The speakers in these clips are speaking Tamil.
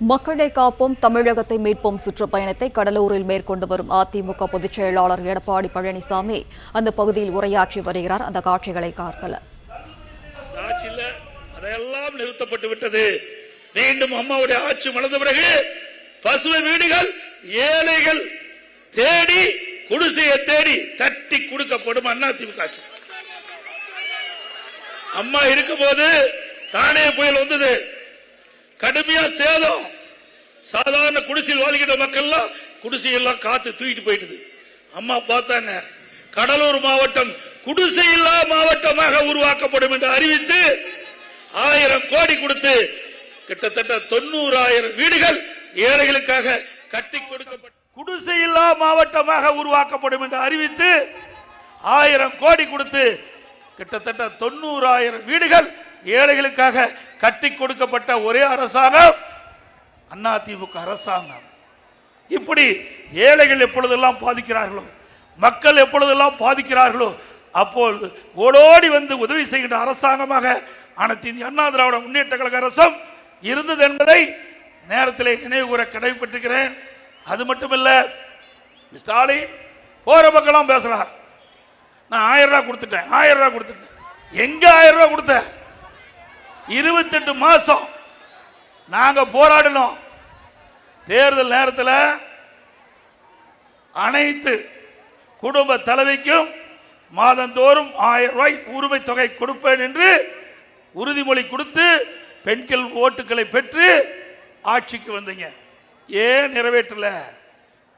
மக்களை காப்போம் தமிழகத்தை மீட்போம் சுற்றுப்பயணத்தை கடலூரில் மேற்கொண்டு வரும் அதிமுக பொதுச் செயலாளர் எடப்பாடி பழனிசாமி அந்த பகுதியில் உரையாற்றி வருகிறார். அந்த காட்சிகளை பார்க்கலாம் அதையெல்லாம் நிறுத்தப்பட்டு விட்டது. மீண்டும் அம்மாவுடைய ஆட்சி மலர்ந்த பிறகு பசுமை வீடுகள் ஏழைகள் தேடி குடிசையை தேடி தட்டி கொடுக்கப்படும் அண்ணா திமுக ஆட்சி. அம்மா இருக்கும்போது தானே புயல் வந்தது. கடுமையா சேதம். சாதாரண குடிசையில் வாழ்கிற மக்கள்லாம் குடிசையெல்லாம் காத்து தூக்கிட்டு போயிட்டுது அம்மா பார்த்தாங்க கடலூர் மாவட்டம் குடிசையில்லா மாவட்டமாக உருவாக்கப்படும் என்று அறிவித்து ஆயிரம் கோடி கொடுத்து கிட்டத்தட்ட தொண்ணூறாயிரம் வீடுகள் ஏழைகளுக்காக கட்டி கொடுக்கப்பட்ட குடிசையில்லா மாவட்டமாக உருவாக்கப்படும் என்று அறிவித்து ஆயிரம் கோடி கொடுத்து கிட்டத்தட்ட தொண்ணூறாயிரம் வீடுகள் ஏழைகளுக்காக கட்டி கொடுக்கப்பட்ட ஒரே அரசாங்கம் அண்ணா திமுக அரசாங்கம். இப்படி ஏழைகள் எப்பொழுதெல்லாம் பாதிக்கிறார்களோ மக்கள் எப்பொழுதெல்லாம் பாதிக்கிறார்களோ அப்பொழுது ஓடோடி வந்து உதவி செய்கின்ற அரசாங்கமாக அனைத்து இந்திய அண்ணா திராவிட முன்னேற்ற கழக அரசும் இருந்தது என்பதை நேரத்தில் நினைவு கூற கடமைப்பட்டிருக்கிறேன் அது மட்டுமல்ல ஸ்டாலின் போற பக்கம்லாம் பேசுறார். நான் ஆயிரம் ரூபா கொடுத்துட்டேன் ஆயிரம் ரூபா கொடுத்துட்டேன். எங்க ஆயிரம் ரூபா கொடுத்த இருபத்தெட்டு மாசம் நாங்க போராடினோம். தேர்தல் நேரத்தில் அனைத்து குடும்ப தலைவிக்கும் மாதந்தோறும் ஆயிரம் ரூபாய் உரிமை தொகை கொடுப்பேன் என்று உறுதிமொழி கொடுத்து பெண்கள் ஓட்டுகளை பெற்று ஆட்சிக்கு வந்தீங்க. ஏன் நிறைவேற்றல?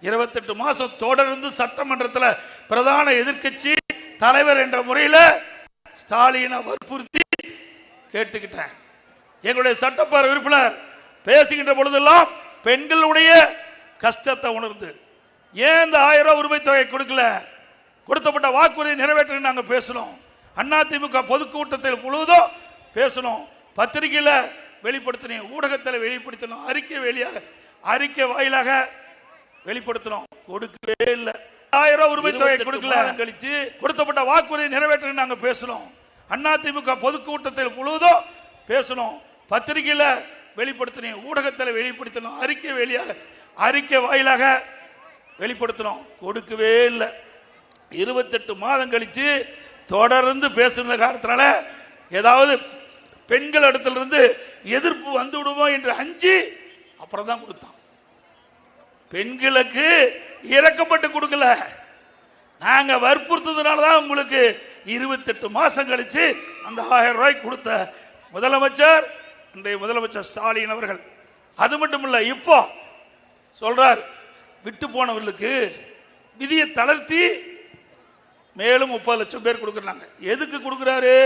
இருபத்தெட்டு மாசம் தொடர்ந்து சட்டமன்றத்தில் பிரதான எதிர்க்கட்சி தலைவர் என்ற முறையில் ஸ்டாலினை வற்புறுத்தி கேட்டுக்கிட்டேன். எங்களுடைய சட்டப்பேரவை உறுப்பினர் பேசுகின்ற பொழுதெல்லாம் பெண்களுடைய கஷ்டத்தை உணர்ந்து ஏன் இந்த ஆயிரம் ரூபாய் உரிமை தொகை கொடுக்கல? கொடுத்தப்பட்ட வாக்குறுதி நிறைவேற்ற நாங்கள் பேசணும் அதிமுக பொதுக்கூட்டத்தில் முழுவதும் பேசணும் பத்திரிகையில் வெளிப்படுத்தினோம் ஊடகத்தில் வெளிப்படுத்தணும் அறிக்கை வெளியாக அறிக்கை வாயிலாக வெளிப்படுத்தணும் கொடுக்கவே இல்லை. ஆயிரம் ரூபாய் உரிமை தொகை கொடுக்கல. கழிச்சு கொடுத்தப்பட்ட வாக்குறுதி நிறைவேற்ற நாங்கள் பேசணும் அதிமுக பொதுக்கூட்டத்தில் முழுவதும் பேசணும். பத்திரிகையில் வெளிப்படுத்தணும் ஊடகத்தில் வெளிப்படுத்தணும் அறிக்கை வெளியாக அறிக்கை வாயிலாக வெளிப்படுத்தணும் கொடுக்கவே இல்லை. இருபத்தெட்டு மாதம் கழித்து தொடர்ந்து பேசுகிற காரணத்தினால ஏதாவது பெண்கள் இடத்துலருந்து எதிர்ப்பு வந்து விடுமோ என்று அஞ்சு அப்புறம் தான் கொடுத்தான். பெண்களுக்கு இறக்கப்பட்டு கொடுக்கல. நாங்கள் வற்புறுத்ததுனால தான் உங்களுக்கு இருபத்தெட்டு மாசம் கழிச்சு அந்த ஆயிரம் ரூபாய் கொடுத்த முதலமைச்சர் இன்றைய முதலமைச்சர் ஸ்டாலின் அவர்கள். அது மட்டும் இல்லை இப்போ சொல்றார் விட்டு போனவர்களுக்கு விதியை தளர்த்தி மேலும் முப்பது லட்சம் பேர் கொடுக்குறாங்க. எதுக்கு கொடுக்குறாரு?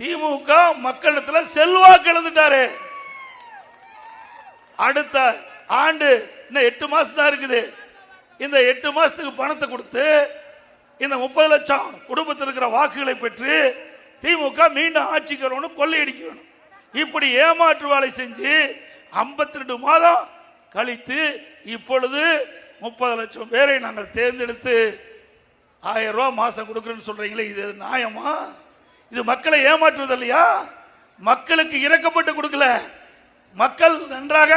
திமுக மக்களிடத்தில் செல்வாக்கு எழுந்துட்டாரு அடுத்த ஆண்டு இன்னும் எட்டு மாசம் தான் இருக்குது. இந்த எட்டு மாசத்துக்கு பணத்தை கொடுத்து இந்த முப்பது லட்சம் குடும்பத்தில் இருக்கிற வாக்குகளை பெற்று திமுக மீண்டும் ஆட்சிக்கு வரணும் கொள்ளையடிக்க வேணும் இப்படி ஏமாற்று வேலை செஞ்சு 52 ரெண்டு மாதம் கழித்து இப்பொழுது முப்பது லட்சம் பேரை நாங்கள் தேர்ந்தெடுத்து ஆயிரம் ரூபா மாதம் கொடுக்குறேன்னு சொல்றீங்களே இது நியாயமா? இது மக்களை ஏமாற்றுவது இல்லையா? மக்களுக்கு இறக்கப்பட்டு கொடுக்கல. மக்கள் நன்றாக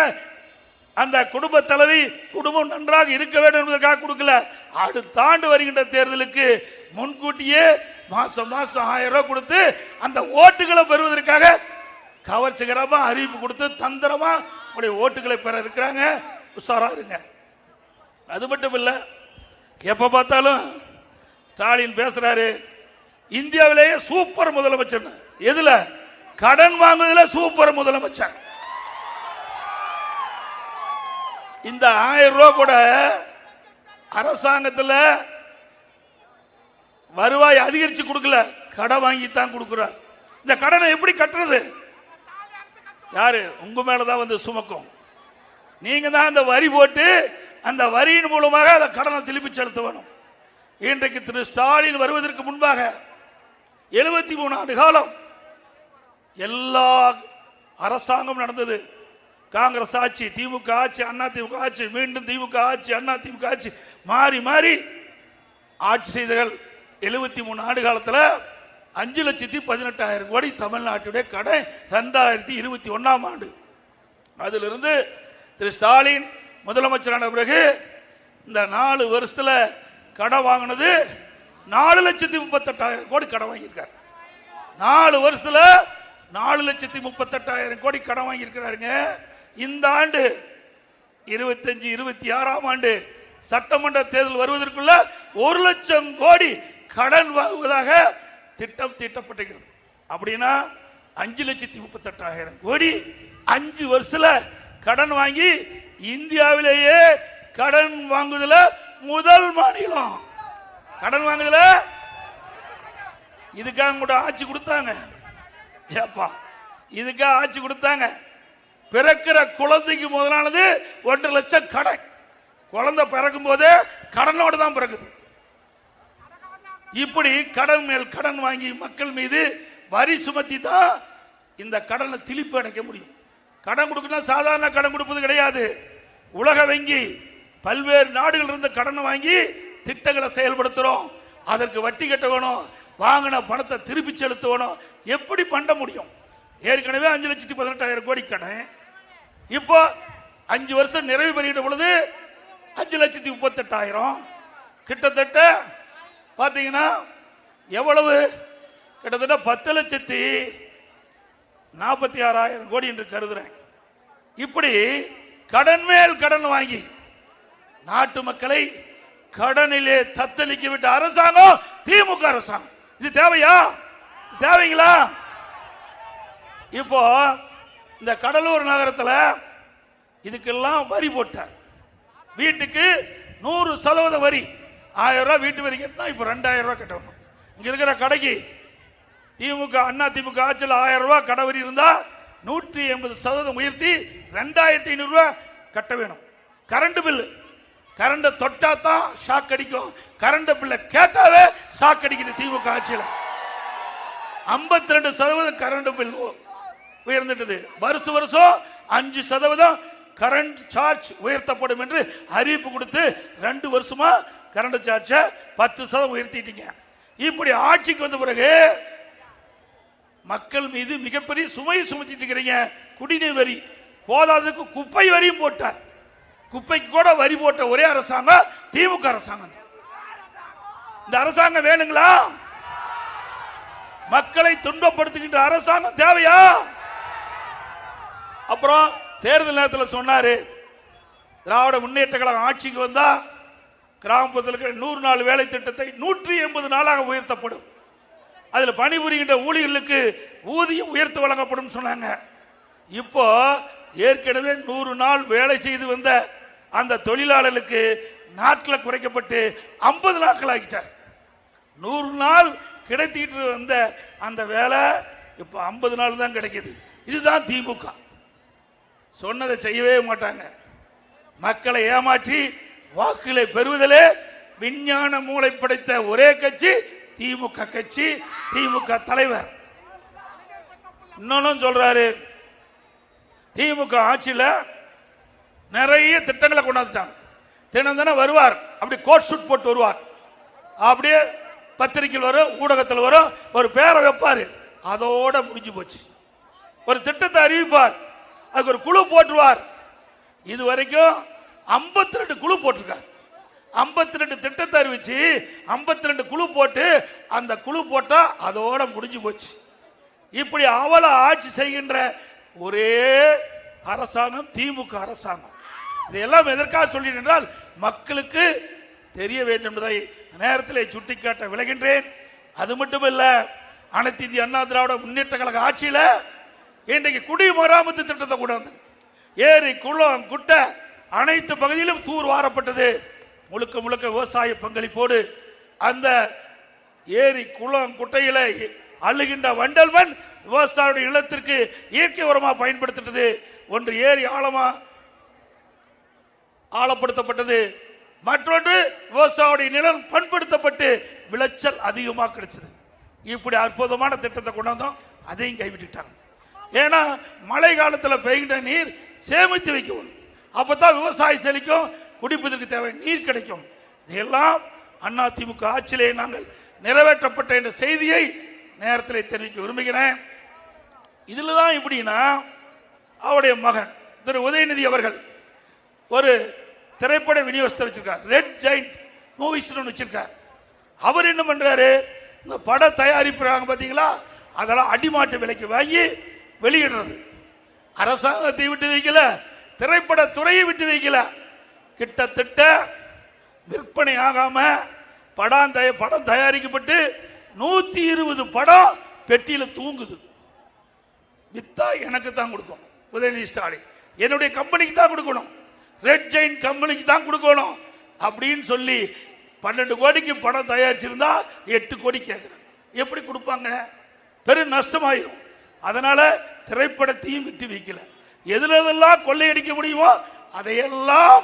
அந்த குடும்ப தலைவி குடும்பம் நன்றாக இருக்க வேண்டும் என்பதற்காக கொடுக்கல. அடுத்த ஆண்டு வருகின்ற தேர்தலுக்கு முன்கூட்டியே மாசம் மாசம் ஆயிரம் ரூபாய் கொடுத்து அந்த ஓட்டுகளை பெறுவதற்காக கவர்ச்சிகரமா அறிவிப்பு கொடுத்து தந்திரமா உங்களுடைய ஓட்டுகளை பெற இருக்கிறாங்க. உஷாரா இருங்க. அது மட்டும் இல்லை எப்ப பார்த்தாலும் ஸ்டாலின் பேசுறாரு இந்தியாவிலேயே சூப்பர் முதலமைச்சர் எதுல? கடன் வாங்குவதில் சூப்பர் முதலமைச்சர். இந்த ஆயிரம் ரூபாய் கூட அரசாங்கத்தில் வருவாய் அதிகரிச்சு கொடுக்கல. கடன் வாங்கி தான் கொடுக்குறார். இந்த கடனை எப்படி கட்டுறது? யாரு? உங்க மேலதான் வந்து சுமக்கும். நீங்க தான் அந்த வரி போட்டு அந்த வரியின் மூலமாக அந்த கடனை திருப்பி செலுத்த வேணும் இன்றைக்கு திரு ஸ்டாலின் வருவதற்கு முன்பாக எழுபத்தி மூணு ஆண்டு காலம் எல்லா அரசாங்கம் நடந்தது. காங்கிரஸ் ஆட்சி திமுக ஆட்சி அண்ணா திமுக ஆட்சி மீண்டும் திமுக ஆட்சி அண்ணா திமுக ஆட்சி. மாறி மாறி ஆட்சி செய்தகள் எழுபத்தி மூணு ஆண்டு காலத்தில் அஞ்சு லட்சத்தி பதினெட்டாயிரம் கோடி தமிழ்நாட்டுடைய கடன் ரெண்டாயிரத்தி இருபத்தி ஒன்றாம் ஆண்டு. அதிலிருந்து திரு ஸ்டாலின் முதலமைச்சரான பிறகு இந்த நாலு வருஷத்தில் கடன் வாங்கினது நாலு லட்சத்தி முப்பத்தெட்டாயிரம் கோடி கடன் வாங்கியிருக்காரு. நாலு வருஷத்தில் நாலு லட்சத்தி முப்பத்தெட்டாயிரம் கோடி கடன் வாங்கியிருக்கிறாருங்க. இந்த ஆண்டு இருபத்தஞ்சு இருபத்தி ஆறாம் ஆண்டு சட்டமன்ற தேர்தல் வருவதற்குள்ள ஒரு லட்சம் கோடி கடன் வாங்குவதாக திட்டம் தீட்டப்பட்டிருக்கிறது. அப்படின்னா அஞ்சு லட்சத்தி முப்பத்தெட்டாயிரம் கோடி அஞ்சு வருஷத்துல கடன் வாங்கி இந்தியாவிலேயே கடன் வாங்குதல முதல் மாநிலம். கடன் வாங்குதல? இதுக்காக கூட ஆட்சி கொடுத்தாங்க. ஏப்பா இதுக்காக ஆட்சி கொடுத்தாங்க. பிறக்கிற குழந்தைக்கு முதலானது ஒன்றரை லட்சம் கடன். குழந்தை பிறக்கும் போதே கடனோடு தான் பிறக்குது. இப்படி கடன் மேல் கடன் வாங்கி மக்கள் மீது வரி சுமத்தி தான் இந்த கடனை திளிப்பு அடைக்க முடியும். கடன் கொடுக்கணும் சாதாரண கடன் கொடுப்பது கிடையாது. உலக வங்கி பல்வேறு நாடுகள் இருந்து கடனை வாங்கி திட்டங்களை செயல்படுத்துறோம். அதற்கு வட்டி கட்ட வேணும் வாங்கின பணத்தை திருப்பி செலுத்தணும். எப்படி பண்ண முடியும்? ஏற்கனவே அஞ்சு லட்சத்தி பதினெட்டாயிரம் கோடி கடன். இப்போ அஞ்சு வருஷம் நிறைவு பெறுகின்ற பொழுது அஞ்சு லட்சத்தி முப்பத்தெட்டாயிரம். கிட்டத்தட்ட பார்த்தீங்கன்னா எவ்வளவு? கிட்டத்தட்ட பத்து லட்சத்தி நாற்பத்தி ஆறாயிரம் கோடி என்று கருதுறேன். இப்படி கடன் மேல் கடன் வாங்கி நாட்டு மக்களை கடனிலே தத்தளிக்க விட்ட அரசாங்கம் திமுக அரசாங்கம். இது தேவையா? தேவைங்களா? இப்போ இந்த கடலூர் நகரத்தில் இதுக்கெல்லாம் வரி போட்டார். வீட்டுக்கு நூறு சதவீத வரி. ஆயிரம் ரூபாய் வீட்டு வரி கட்டினா இப்போ ரெண்டாயிரம் ரூபாய் கட்டணும் இங்க இருக்கிற கடைக்கு திமுக அண்ணா திமுக ஆட்சியில் ஆயிரம் ரூபாய் கடை வரி இருந்தா நூற்றி எண்பது சதவீதம் உயர்த்தி ரெண்டாயிரத்தி ஐநூறு ரூபாய் கட்ட வேணும். கரண்ட் பில்லு கரண்டை தொட்டா தான் ஷாக் அடிக்கும். கரண்ட் பில்லை கேட்டாவே ஷாக் அடிக்குது திமுக ஆட்சியில். ஐம்பத்தி ரெண்டு சதவீதம் கரண்ட் பில் உயர்ந்துட்டது. வருஷம் வருஷம் அஞ்சு சதவீதம் கரண்ட் சார்ஜ் உயர்த்தப்படும் என்று அறிவிப்பு கொடுத்து ரெண்டு வருஷமா கரண்ட் சார்ஜை பத்து சதவீதம் உயர்த்திட்டீங்க. இப்படி ஆட்சிக்கு வந்த பிறகு மக்கள் மீது மிகப்பெரிய சுமையை சுமத்திட்டு இருக்கிறீங்க. குடிநீர் வரி போதாததுக்கு குப்பை வரியும் போட்டார். குப்பைக்கு கூட வரி போட்ட ஒரே அரசாங்கம் திமுக அரசாங்கம். இந்த அரசாங்கம் வேணுங்களா? மக்களை துன்பப்படுத்துகின்ற அரசாங்கம் தேவையா? அப்புறம் தேர்தல் நேரத்தில் சொன்னாரு திராவிட முன்னேற்ற கழகம் ஆட்சிக்கு வந்தா கிராமப்புறத்தில் இருக்கிற நூறு நாள் வேலை திட்டத்தை நூற்றி எண்பது நாளாக உயர்த்தப்படும். அதில் பணிபுரிகின்ற ஊழியர்களுக்கு ஊதியம் உயர்த்து வழங்கப்படும் சொன்னாங்க. இப்போ ஏற்கனவே நூறு நாள் வேலை செய்து வந்த அந்த தொழிலாளர்களுக்கு நாட்டில் குறைக்கப்பட்டு ஐம்பது நாட்கள் ஆகிட்டார். நூறு நாள் கிடைத்திட்டு வந்த அந்த வேலை இப்போ ஐம்பது நாள் தான் கிடைக்கிது. இதுதான் திமுக. சொன்னதை செய்யவே மாட்டாங்க. மக்களை ஏமாற்றி வாக்குகளை பெறுவதிலே விஞ்ஞான மூளை படைத்த ஒரே கட்சி திமுக கட்சி திமுக தலைவர். இன்னொன்னு சொல்றாரு திமுக ஆட்சியில் நிறைய திட்டங்களை கொண்டாந்துட்டாங்க. தினம் தினம் வருவார் அப்படி கோட் ஷூட் போட்டு வருவார். அப்படியே பத்திரிக்கையில் வரும் ஊடகத்தில் வரும் ஒரு பேரை வைப்பார். அதோட முடிஞ்சு போச்சு. ஒரு திட்டத்தை அறிவிப்பார். அதுக்கு ஒரு குழு போட்டுருவார். இது வரைக்கும் 52 ரெண்டு குழு போட்டிருக்கார். 52 ரெண்டு திட்டத்தை அறிவிச்சு 52 ரெண்டு குழு போட்டு அந்த குழு போட்டா அதோட முடிஞ்சு போச்சு. இப்படி அவல ஆட்சி செய்கின்ற ஒரே அரசாங்கம் திமுக அரசாங்கம். இதெல்லாம் எதற்காக சொல்கிறேன் என்றால் மக்களுக்கு தெரிய வேண்டும் என்பதை நேரத்தில் சுட்டிக்காட்ட விளைகின்றேன். அது மட்டும் இல்லை அனைத்து இந்திய அண்ணா திராவிட முன்னேற்ற கழக ஆட்சியில் இன்றைக்கு குடிமராமத்து திட்டத்தை கொண்டு வந்தது ஏரி குளம் குட்டை அனைத்து பகுதியிலும் தூர் வாரப்பட்டது. முழுக்க முழுக்க விவசாய பங்களிப்போடு அந்த ஏரி குளம் குட்டையில அழுகின்ற வண்டல் மண் விவசாயியுடைய நிலத்திற்கு இயற்கை உரமாக பயன்படுத்திட்டது. ஒன்று ஏரி ஆழமா ஆழப்படுத்தப்பட்டது. மற்றொன்று விவசாயியுடைய நிலம் பண்படுத்தப்பட்டு விளைச்சல் அதிகமாக கிடைச்சது. இப்படி அற்புதமான திட்டத்தை கொண்டு வந்தோம். அதையும் கைவிட்டுட்டாங்க ஏன்னா மழை காலத்தில் பெய்கின்ற நீர் சேமித்து வைக்கணும் அப்பதான் விவசாயம் செழிக்கும் குடிப்பதற்கு தேவை நீர் கிடைக்கும். இதெல்லாம் அண்ணா திமுக ஆட்சியிலே நாங்கள் நிறைவேற்றப்பட்ட என்ற செய்தியை நேரத்தில் தெரிவிக்க விரும்புகிறேன். இதில் தான் எப்படின்னா அவருடைய மகன் திரு உதயநிதி அவர்கள் ஒரு திரைப்பட விநியோகத்தை வச்சிருக்கார். ரெட் ஜெயிண்ட் மூவிஸ் வச்சிருக்கார். அவர் என்ன பண்ணுறாரு இந்த பட தயாரிப்புறாங்க பார்த்தீங்களா அதெல்லாம் அடிமாட்டு விலைக்கு வாங்கி வெளியிடுறது. அரசாங்கத்தை விட்டு வைக்கல திரைப்பட துறையை விட்டு வைக்கல. கிட்டத்தட்ட விற்பனை ஆகாம படம் தய படம் தயாரிக்கப்பட்டு நூத்தி இருபது படம் பெட்டியில தூங்குது. வித்தா எனக்கு தான் கொடுக்கணும். உதயநிதி ஸ்டாலின் என்னுடைய கம்பெனிக்கு தான் கொடுக்கணும். ரெட் ஜெயின் கம்பெனிக்கு தான் கொடுக்கணும் அப்படின்னு சொல்லி பன்னெண்டு கோடிக்கு படம் தயாரிச்சிருந்தா எட்டு கோடி கேட்குறாங்க எப்படி கொடுப்பாங்க? பெரும் நஷ்டமாயிரும். அதனால திரைப்படத்தையும் விட்டு வைக்கல. எதுல எதெல்லாம் கொள்ளையடிக்க முடியுமோ அதையெல்லாம்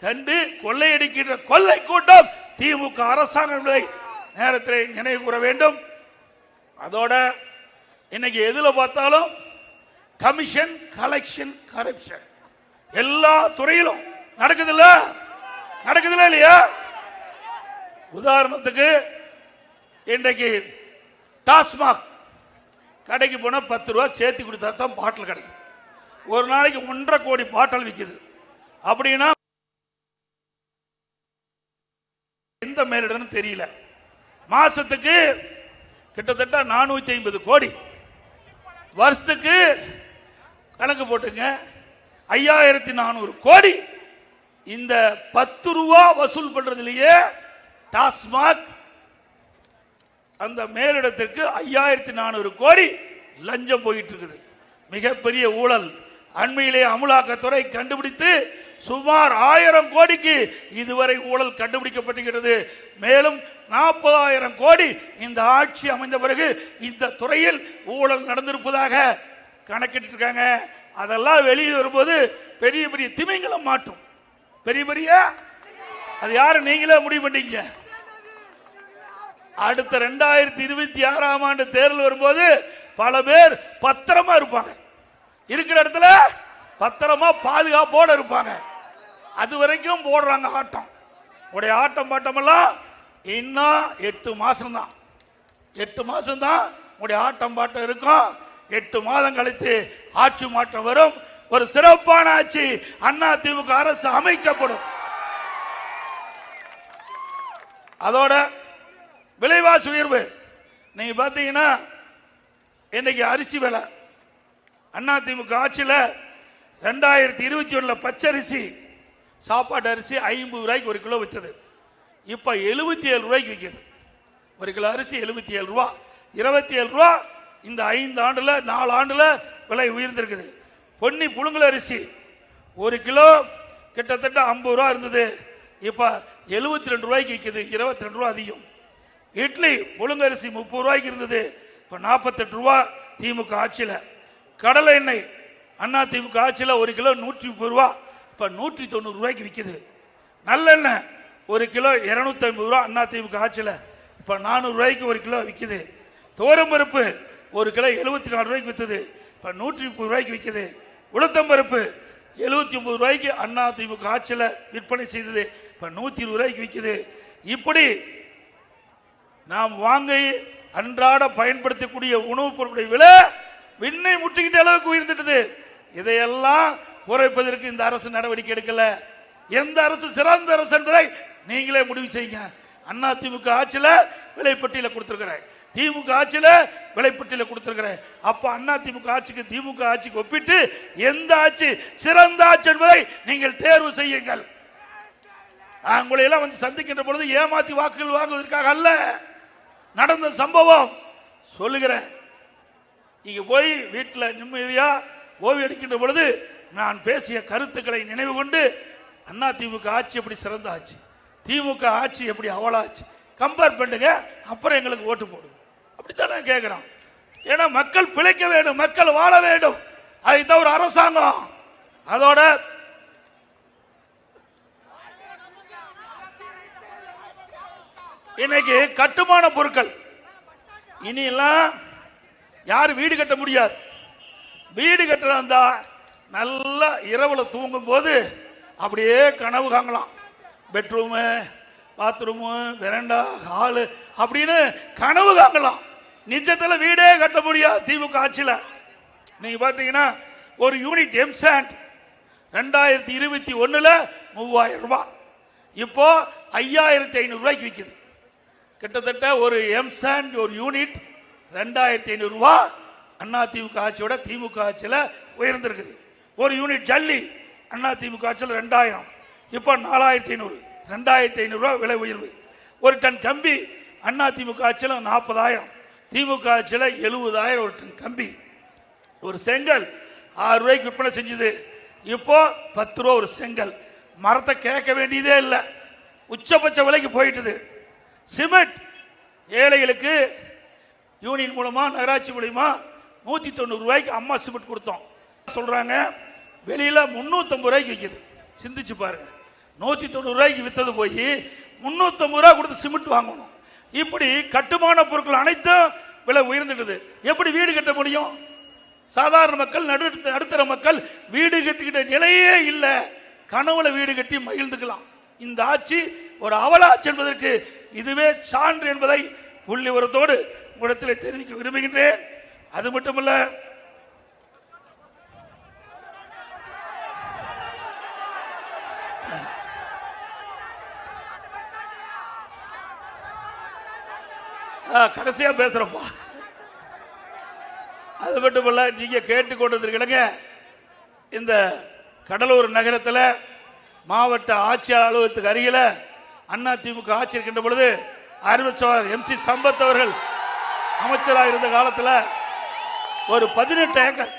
கண்டு கொள்ளையடிக்கின்ற கொள்ளை கூட்டம் திமுக அரசாங்கம் என்பதை நேரத்தில் நினைவு கூற வேண்டும். அதோட இன்னைக்கு எதுல பார்த்தாலும் கமிஷன் கலெக்ஷன் கரப்ஷன். எல்லா துறையிலும் நடக்குதுல்ல? நடக்குதுல்ல இல்லையா? உதாரணத்துக்கு இன்றைக்கு டாஸ்மாக் கடைக்கு போனால் பத்து ரூபா சேர்த்து கொடுத்தா தான் பாட்டில் கிடைக்கும். ஒரு நாளைக்கு ஒன்றரை கோடி பாட்டில் விற்கிது அப்படின்னா எந்த மேலிடம்னு தெரியல. மாசத்துக்கு கிட்டத்தட்ட நானூத்தி ஐம்பது கோடி. வருஷத்துக்கு கணக்கு போட்டுங்க. ஐயாயிரத்தி நானூறு கோடி. இந்த பத்து ரூபா வசூல் பண்றதுலயே டாஸ்மாக் அந்த மேலிடத்திற்கு ஐயாயிரத்தி நானூறு கோடி லஞ்சம் போயிட்டு இருக்குது மிகப்பெரிய ஊழல். அண்மையிலே அமலாக்கத்துறை கண்டுபிடித்து சுமார் ஆயிரம் கோடிக்கு இதுவரை ஊழல் கண்டுபிடிக்கப்பட்டுகிறது மேலும் நாற்பதாயிரம் கோடி இந்த ஆட்சி அமைந்த பிறகு இந்த துறையில் ஊழல் நடந்திருப்பதாக கணக்கிட்டு இருக்காங்க அதெல்லாம் வெளியில் வரும்போது பெரிய பெரிய திமிங்கலம் மாட்டும் பெரிய பெரிய? அது யாரும் நீங்களே முடிவு பண்ணீங்க அடுத்த ரெண்டாயிரத்தி இருபத்தி ஆறாம் ஆண்டு தேர்தல் வரும்போது பல பேர் பத்திரமா இருப்பாங்க. இருக்கிற இடத்துல பத்திரமா பாதுகாப்போட இருப்பாங்க. அது வரைக்கும் போடுறாங்க ஆட்டம். உடைய ஆட்டம் பாட்டம் எல்லாம் இன்னும் எட்டு மாசம்தான். எட்டு மாசம்தான் உடைய ஆட்டம் பாட்டம் இருக்கும். எட்டு மாதம் கழித்து ஆட்சி மாற்றம் வரும். ஒரு சிறப்பான ஆட்சி அண்ணா திமுக அரசு அமைக்கப்படும். அதோட விலைவாசி உயர்வு. நீங்க பாத்தீங்கன்னா இன்னைக்கு அரிசி விலை. அண்ணா திமுக ஆட்சியில் ரெண்டாயிரத்தி இருபத்தி ஒன்றில் பச்சரிசி சாப்பாட்டு அரிசி ஐம்பது ரூபாய்க்கு ஒரு கிலோ விற்றது இப்போ எழுபத்தி ஏழு ரூபாய்க்கு விற்கிது ஒரு கிலோ அரிசி எழுபத்தி ஏழு ரூபா. இருபத்தி ஏழு ரூபா இந்த ஐந்து ஆண்டில் நாலு ஆண்டில் விலை உயர்ந்திருக்குது. பொன்னி புழுங்கல் அரிசி ஒரு கிலோ கிட்டத்தட்ட ஐம்பது ரூபா இருந்தது. இப்போ எழுபத்தி ரெண்டு ரூபாய்க்கு விற்கிது இருபத்தி ரெண்டு ரூபா அதிகம். இட்லி புழுங்கரிசி முப்பது ரூபாய்க்கு இருந்தது. இப்போ நாற்பத்தெட்டு ரூபா திமுக ஆட்சியில். கடலை எண்ணெய் அண்ணா திமுக ஆட்சியில் ஒரு கிலோ நூற்றி முப்பது ரூபா. இப்போ நூற்றி தொண்ணூறு ரூபாய்க்கு விற்கிது நல்லெண்ணெய் ஒரு கிலோ இரநூத்தம்பது ரூபா அண்ணா திமுக ஆட்சியில். இப்போ நானூறு ரூபாய்க்கு ஒரு கிலோ விற்கிது தோரம்பருப்பு ஒரு கிலோ எழுபத்தி நாலு ரூபாய்க்கு விற்றுது இப்போ நூற்றி முப்பது ரூபாய்க்கு விற்கிது உளுத்தம்பருப்பு எழுபத்தி ஒம்பது ரூபாய்க்கு அண்ணா திமுக ஆட்சியில் விற்பனை செய்தது. இப்போ நூற்றி இருபது ரூபாய்க்கு விற்கிது இப்படி நாம் வாங்கி அன்றாட பயன்படுத்தக்கூடிய உணவுப் பொருட்களுடைய விலை விண்ணை முட்டிக்கிட்ட அளவுக்கு உயர்ந்துட்டது இதையெல்லாம் குறைப்பதற்கு இந்த அரசு நடவடிக்கை எடுக்கல. எந்த அரசு சிறந்த அரசு என்பதை நீங்களே முடிவு செய்யுங்க. அண்ணா திமுக ஆட்சியில் விலைப்பட்டியல கொடுத்துருக்குறேன். திமுக ஆட்சியில் விலைப்பட்டியல கொடுத்துருக்குறேன். அப்போ அண்ணா திமுக ஆட்சிக்கு திமுக ஆட்சிக்கு ஒப்பிட்டு எந்த ஆட்சி சிறந்த ஆட்சி என்பதை நீங்கள் தேர்வு செய்யுங்கள். நான் உங்களை எல்லாம் வந்து சந்திக்கின்ற பொழுது ஏமாத்தி வாக்குகள் வாங்குவதற்காக அல்ல. நடந்த சம்பவம். சொல்லுகிறேன். நீங்க போய் வீட்டில் நிம்மதியா ஓவி எடுக்கின்ற பொழுது நான் பேசிய கருத்துக்களை நினைவு கொண்டு அண்ணா திமுக ஆட்சி எப்படி சிறந்த ஆட்சி திமுக ஆட்சி எப்படி அவலாச்சு? கம்பேர் பண்ணுங்க அப்புறம் எங்களுக்கு ஓட்டு போடுங்க. அப்படித்தானே கேட்கிறோம் ஏன்னா மக்கள் பிழைக்க வேண்டும் மக்கள் வாழ வேண்டும். அதுதான் ஒரு அரசாங்கம். அதோட இன்னைக்கு கட்டுமான பொருட்கள். இனி எல்லாம் யாரும் வீடு கட்ட முடியாது. வீடு கட்டுறதா இருந்தா நல்லா இரவுல தூங்கும் போது அப்படியே கனவு காங்கலாம் பெட்ரூமு பாத்ரூமு வெரண்டா ஹாலு அப்படின்னு கனவு காங்கலாம் நிஜத்தில் வீடே கட்ட முடியாது திமுக ஆட்சியில். நீங்கள் பார்த்தீங்கன்னா ஒரு யூனிட் எம்சாண்ட் ரெண்டாயிரத்தி இருபத்தி ஒன்றில் மூவாயிரம் ரூபாய். இப்போ ஐயாயிரத்தி ஐநூறுரூவாய்க்கு விற்கிது கிட்டத்தட்ட ஒரு எம்சாண்ட் ஒரு யூனிட் ரெண்டாயிரத்தி ஐநூறுரூவா அண்ணா திமுக ஆட்சியோட திமுக ஆட்சியில் உயர்ந்திருக்குது. ஒரு யூனிட் ஜல்லி அண்ணா திமுக ஆட்சியில் ரெண்டாயிரம். இப்போ நாலாயிரத்தி ஐநூறு. ரெண்டாயிரத்தி ஐநூறுரூவா விலை உயர்வு. ஒரு டன் கம்பி அண்ணா திமுக ஆட்சியில் நாற்பதாயிரம். திமுக ஆட்சியில் எழுபதாயிரம் ஒரு டன் கம்பி. ஒரு செங்கல் ஆறு ரூபாய்க்கு விற்பனை செஞ்சது. இப்போ பத்து ரூபா ஒரு செங்கல். மரத்தை கேட்க வேண்டியதே இல்லை. உச்சபட்ச விலைக்கு போயிட்டுது. சிமெண்ட் ஏழைகளுக்கு யூனியன் மூலமா நகராட்சி மூலிமா நூத்தி தொண்ணூறு ரூபாய்க்கு அம்மா சிமெண்ட் கொடுத்தோம். சொல்றாங்க வெளியில முந்நூற்றம்பது ரூபாய்க்கு விற்கிது சிந்திச்சு பாருங்க. நூத்தி தொண்ணூறு ரூபாய்க்கு வித்தது போய் முந்நூற்றம்பது ரூபாய் கொடுத்து சிமெண்ட் வாங்கணும். இப்படி கட்டுமான பொருட்கள் அனைத்தும் விலை உயர்ந்துட்டது எப்படி வீடு கட்ட முடியும்? சாதாரண மக்கள் நடு நடுத்தர மக்கள் வீடு கட்டிக்கிட்ட நிலையே இல்லை. கனவுல வீடு கட்டி மகிழ்ந்துக்கலாம். இந்த ஆட்சி ஒரு அவலாட்சி என்பதற்கு இதுவே சான்று என்பதை புள்ளி உரத்தோடு உங்களிடத்தில் தெரிவிக்க விரும்புகின்றேன். அது மட்டுமல்ல ஆ, கடைசியா பேசுறப்பா. அது மட்டுமல்ல நீங்க கேட்டுக்கொண்டிருக்கிறீங்க இந்த கடலூர் நகரத்தில் மாவட்ட ஆட்சியாளர் அலுவலகத்துக்கு அருகில் அண்ணா திமுக ஆட்சி இருக்கின்ற பொழுது அறிவிச்சவர் எம் சி சம்பத் அவர்கள் அமைச்சராக இருந்த காலத்தில் ஒரு பதினெட்டு ஏக்கர்